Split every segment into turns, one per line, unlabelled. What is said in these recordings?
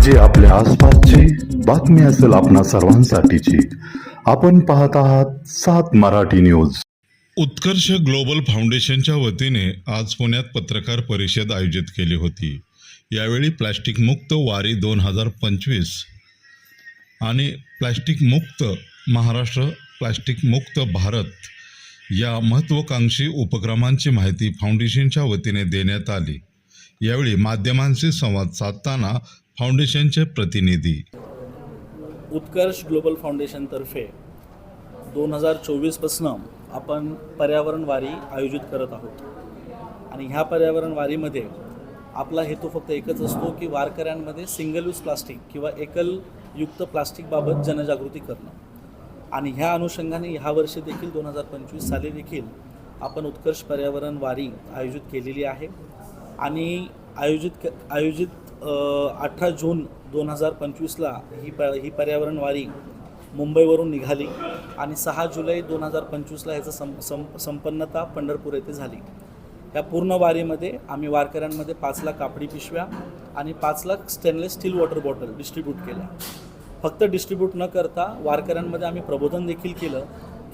म्हणजे आपल्या आसपासची बातमी असेल आपणा सर्वांसाठीची. आपण पाहत आहात सात मराठी न्यूज.
उत्कर्ष ग्लोबल फाउंडेशनच्या वतीने आज पुण्यात पत्रकार परिषद आयोजित केली होती. यावेळी प्लॅस्टिक मुक्त वारी दोन हजार पंचवीस आणि प्लॅस्टिक मुक्त महाराष्ट्र प्लॅस्टिक मुक्त भारत या महत्त्वाकांक्षी उपक्रमांची माहिती फाउंडेशनच्या वतीने देण्यात आली. यावेळी माध्यमांशी संवाद साधताना फाउंडेशनचे प्रतिनिधी.
उत्कर्ष ग्लोबल फाउंडेशनतर्फे दोन हजार चोवीसपासनं आपण पर्यावरण वारी आयोजित करत आहोत. आणि ह्या पर्यावरण वारीमध्ये आपला हेतू फक्त एकच असतो की वारकऱ्यांमध्ये सिंगल यूज प्लास्टिक किंवा एकलयुक्त प्लास्टिकबाबत जनजागृती करणं. आणि ह्या अनुषंगाने ह्या वर्षी देखील दोन हजार पंचवीस साली देखील आपण उत्कर्ष पर्यावरण वारी आयोजित केलेली आहे. आणि आयोजित क आयोजित अठरा जून दोन हजार पंचवीसला ही प ही पर्यावरण वारी मुंबईवरून निघाली आणि सहा जुलै दोन हजार पंचवीसला ह्याचं सं सं संपन्नता पंढरपूर येथे झाली. या पूर्ण वारीमध्ये आम्ही वारकऱ्यांमध्ये पाच लाख कापडी पिशव्या आणि पाच lakh stainless steel water bottle distribute केल्या. फक्त डिस्ट्रीब्यूट न करता वारकऱ्यांमध्ये आम्ही प्रबोधन देखील केलं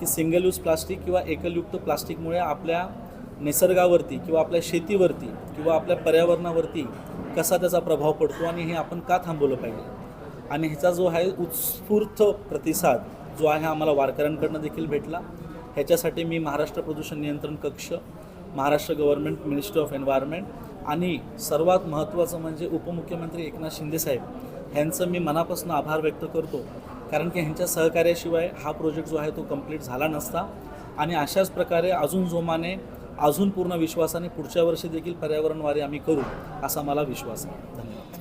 की सिंगल यूज प्लास्टिक किंवा एकलयुक्त प्लास्टिकमुळे आपल्या निसर्गावरती किंवा आपल्या शेतीवरती किंवा आपल्या पर्यावरणावरती कसा त्याचा प्रभाव पडतो आणि हे आपण का थांबवलं पाहिजे? आणि ह्याचा जो आहे उत्स्फूर्त प्रतिसाद जो आहे आम्हाला वारकऱ्यांकडनं देखील भेटला. ह्याच्यासाठी मी महाराष्ट्र प्रदूषण नियंत्रण कक्ष Maharashtra government ministry of environment आणि सर्वात महत्त्वाचं म्हणजे उपमुख्यमंत्री एकनाथ शिंदेसाहेब ह्यांचं मी मनापासून आभार व्यक्त करतो. कारण की ह्यांच्या सहकार्याशिवाय हा प्रोजेक्ट जो आहे तो कंप्लीट झाला नसता. आणि अशाच प्रकारे अजून जोमाने अजून पूर्ण विश्वासाने पुढच्या वर्षी देखील पर्यावरण वारी आम्ही करू असा मला विश्वास आहे. धन्यवाद.